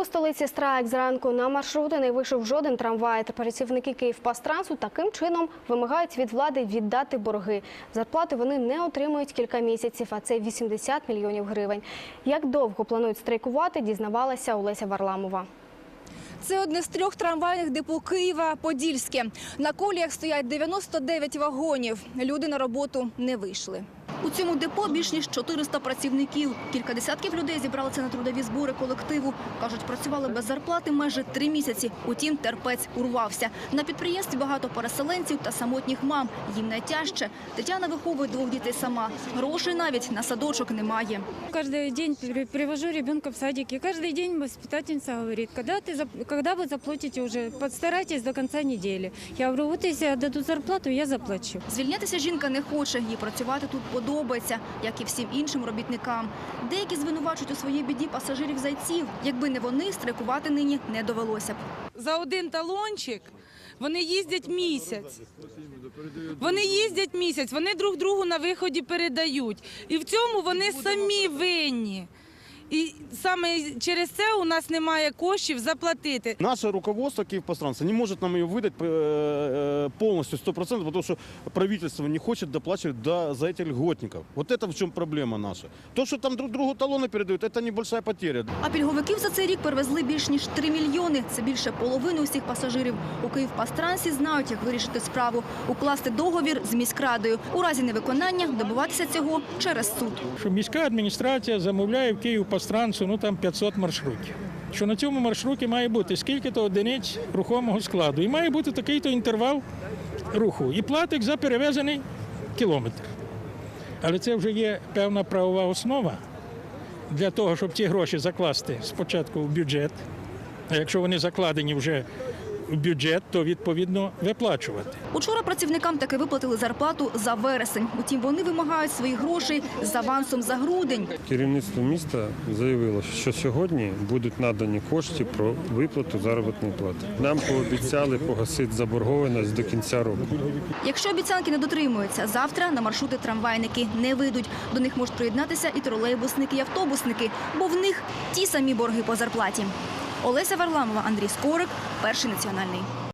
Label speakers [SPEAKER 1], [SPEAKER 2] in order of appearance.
[SPEAKER 1] У столиці страйк зранку на маршрути не вийшов жоден трамвай. Та працівники Київпастрансу таким чином вимагають від влади віддати борги. Зарплати вони не отримують кілька місяців, а це 80 мільйонів гривень. Як довго планують страйкувати, дізнавалася Олеся Варламова.
[SPEAKER 2] Це одне з трьох трамвайних депо Києва Подільське. На коліях стоять 99 вагонів. Люди на роботу не вийшли. У цьому депо більш ніж 400 працівників. Кілька десятків людей зібралися на трудові збори колективу. Кажуть, працювали без зарплати майже три місяці. Утім, терпець урвався. На підприємстві багато переселенців та самотніх мам. Їм найтяжче. Тетяна виховує двох дітей сама. Грошей навіть на садочок немає.
[SPEAKER 3] Каждый день при- привожу ребенка в садик, и каждый день воспитательница говорит, когда, ты, зап- когда вы заплатите уже, постарайтесь до конца недели. Я говорю, вот если дадут зарплату, я заплачу.
[SPEAKER 2] Звільнятися жінка не хоче, їй працювати тут подобається, як і всім іншим робітникам. Деякі звинувачують у своїй біді пасажирів зайців. Якби не вони, страйкувати нині не довелося б.
[SPEAKER 4] за один талончик вони їздять місяць. Вони їздять місяць, вони друг другу на виході передають. І в цьому вони самі винні. І саме через це у нас немає коштів заплатити.
[SPEAKER 5] Наше руководство Киевпостранца не может нам ее выдать э, э, полностью, 100%, потому что правительство не хочет доплачивать до, за этих льготников. Вот это в чем проблема наша. То, что там друг другу талоны передают, это небольшая потеря.
[SPEAKER 2] А пільговиків за цей рік перевезли більш ніж 3 мільйони. Це більше половини усіх пасажирів. У Київпастрансі знають, як вирішити справу. Укласти договір з міськрадою. У разі невиконання добиватися цього через суд.
[SPEAKER 6] що міська адміністрація замовляє в Київ по ну там 500 маршрутів. Що на цьому маршруті має бути скільки-то одиниць рухомого складу. І має бути такий-то інтервал руху. І платить за перевезений кілометр. Але це вже є певна правова основа для того, щоб ці гроші закласти спочатку в бюджет. А якщо вони закладені вже бюджет, то відповідно виплачувати.
[SPEAKER 2] Учора працівникам таки виплатили зарплату за вересень. Утім, вони вимагають своїх грошей з авансом за грудень.
[SPEAKER 7] Керівництво міста заявило, що сьогодні будуть надані кошти про виплату заробітної плати. Нам пообіцяли погасити заборгованість до кінця року.
[SPEAKER 2] Якщо обіцянки не дотримуються, завтра на маршрути трамвайники не вийдуть. До них можуть приєднатися і тролейбусники, і автобусники, бо в них ті самі борги по зарплаті. Олеся Варламова, Андрій Скорик, перший національний.